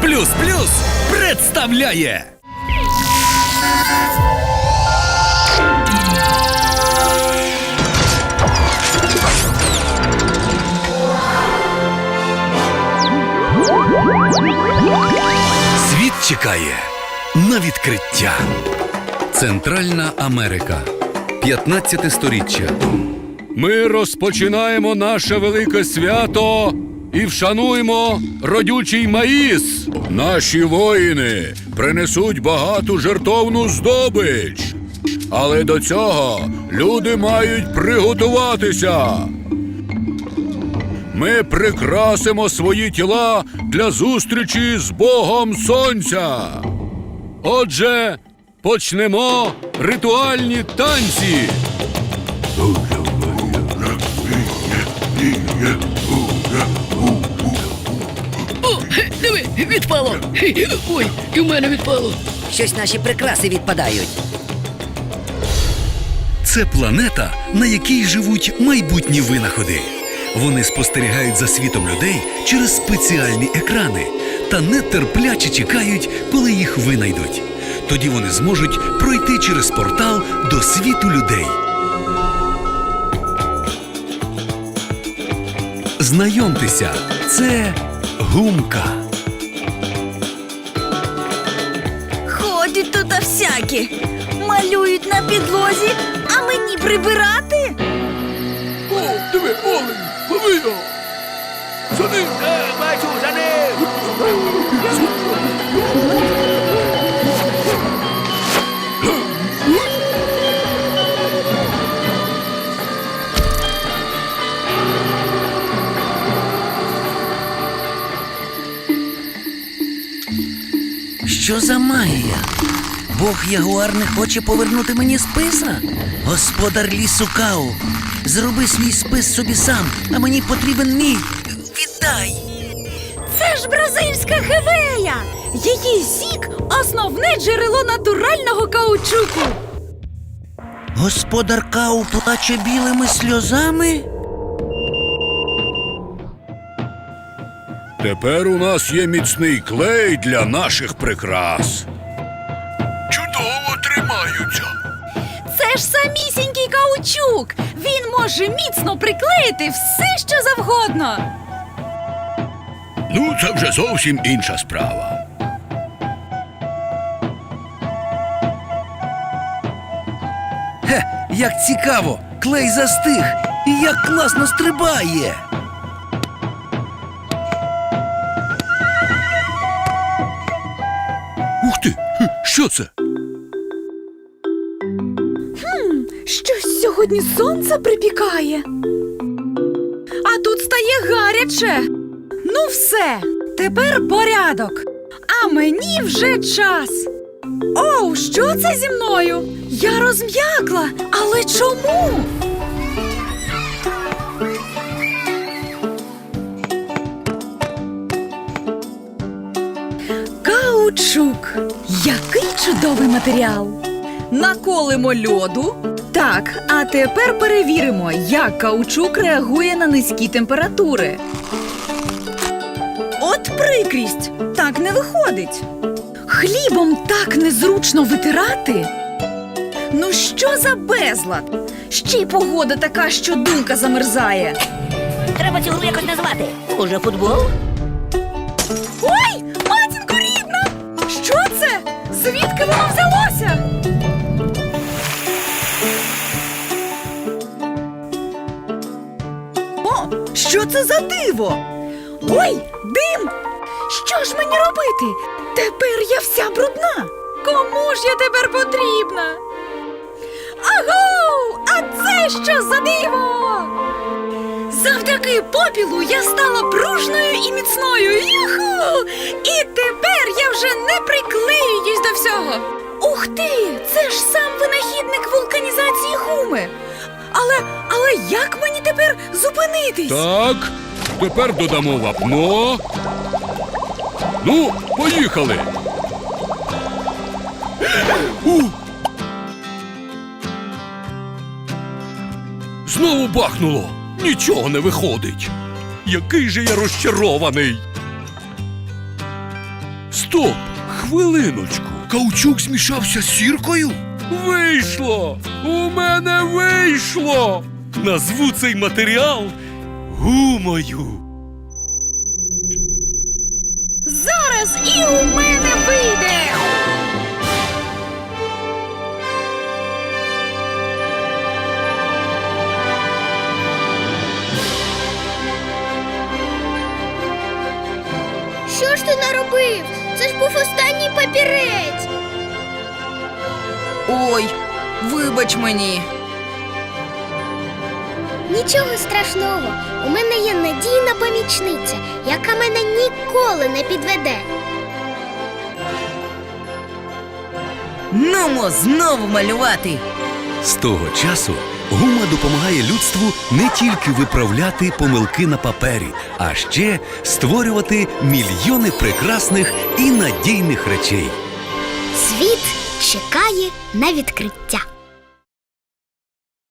Плюс плюс представляє. Світ чекає на відкриття. Центральна Америка. 15 сторіччя. Ми розпочинаємо наше велике свято і вшануємо родючий маїс. Наші воїни принесуть багату жертовну здобич. Але до цього люди мають приготуватися. Ми прикрасимо свої тіла для зустрічі з Богом Сонця. Отже, почнемо ритуальні танці. Ой, і в мене відпало. Щось наші прикраси відпадають. Це планета, на якій живуть майбутні винаходи. Вони спостерігають за світом людей через спеціальні екрани та нетерпляче чекають, коли їх винайдуть. Тоді вони зможуть пройти через портал до світу людей. Знайомтеся, це гумка. Всякі. Малюють на підлозі, а мені прибирати? О, диви, олень, лови його! За ним! Бачу, за ним! Що за магія? Бог Ягуар не хоче повернути мені списа? Господар лісу Кау, зроби свій спис собі сам, а мені потрібен мій. Віддай! Це ж бразильська хевея. Її сік основне джерело натурального каучуку. Господар Кау плаче білими сльозами? Тепер у нас є міцний клей для наших прикрас. Чудово. Це ж самісінький каучук. Він може міцно приклеїти все, що завгодно. Ну, це вже зовсім інша справа. Хе, як цікаво! Клей застиг! І як класно стрибає! Ух ти! Що це? Сьогодні сонце припікає. А тут стає гаряче. Ну, все, тепер порядок. А мені вже час. Оу, що це зі мною? Я розм'якла, але чому? Каучук. Який чудовий матеріал. Наколимо льоду. Так, а тепер перевіримо, як каучук реагує на низькі температури. От прикрість. Так не виходить. Хлібом так незручно витирати. Ну що за безлад? Ще й погода така, що думка замерзає. Треба цю гру якось назвати. Може, футбол? Ой, матінко рідна! Що це? Звідки воно взялося? Що це за диво? Ой, дим! Що ж мені робити? Тепер я вся брудна. Кому ж я тепер потрібна? Агоу! А це що за диво? Завдяки попілу я стала пружною і міцною. Юху! І тепер я вже не приклеююсь до всього. Ух ти! Це ж сам винахідник вулканізації гуми. Але як мені тепер зупинитись? Так, тепер додамо вапно. Ну, поїхали. У! Знову бахнуло. Нічого не виходить. Який же я розчарований. Стоп! Хвилиночку. Каучук змішався з сіркою? Вийшло! У мене вийшло! Назву цей матеріал гумою. Зараз і у мене вийде. Що ж ти наробив? Це ж був останній папірець. Ой, вибач мені. Нічого страшного. У мене є надійна помічниця, яка мене ніколи не підведе. Нумо знову малювати. З того часу гума допомагає людству не тільки виправляти помилки на папері, а ще створювати мільйони прекрасних і надійних речей. Світ чекає на відкриття.